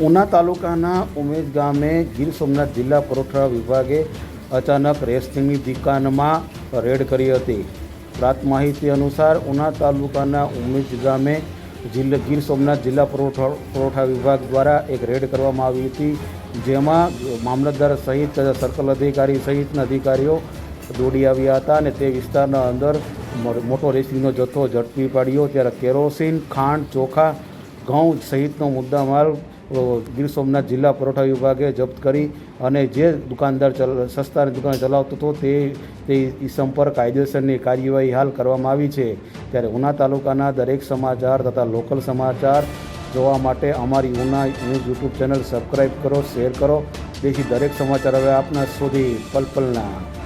ઉના તાલુકાના ઉમેદ ગામે ગીર સોમનાથ જિલ્લા પુરવઠા વિભાગે અચાનક રેશનિંગની દુકાનમાં રેડ કરી હતી. પ્રાપ્ત માહિતી અનુસાર, ઉના તાલુકાના ઉમેજ ગામે જિલ્લા ગીર સોમનાથ જિલ્લા પુરવઠા પુરવઠા વિભાગ દ્વારા એક રેડ કરવામાં આવી હતી, જેમાં મામલતદાર સહિત સર્કલ અધિકારી સહિતના અધિકારીઓ દોડી આવ્યા હતા અને તે વિસ્તારના અંદર મોટો રેસિંગનો જથ્થો ઝડપી પાડ્યો. ત્યારે કેરોસીન, ખાંડ, ચોખા, ઘઉં સહિતનો મુદ્દામાલ ગીર સોમનાથ જિલ્લા પુરવઠા વિભાગે જપ્ત કરી અને જે દુકાનદાર ચલ સસ્તાની દુકાન ચલાવતો હતો તે તે પર કાયદેસરની કાર્યવાહી હાલ કરવામાં આવી છે. ત્યારે ઉના તાલુકાના દરેક સમાચાર તથા લોકલ સમાચાર જોવા માટે અમારી Una news YouTube channel subscribe કરો, શેર કરો. જેથી દરેક સમાચાર હવે આપના સુધી. પલપલના.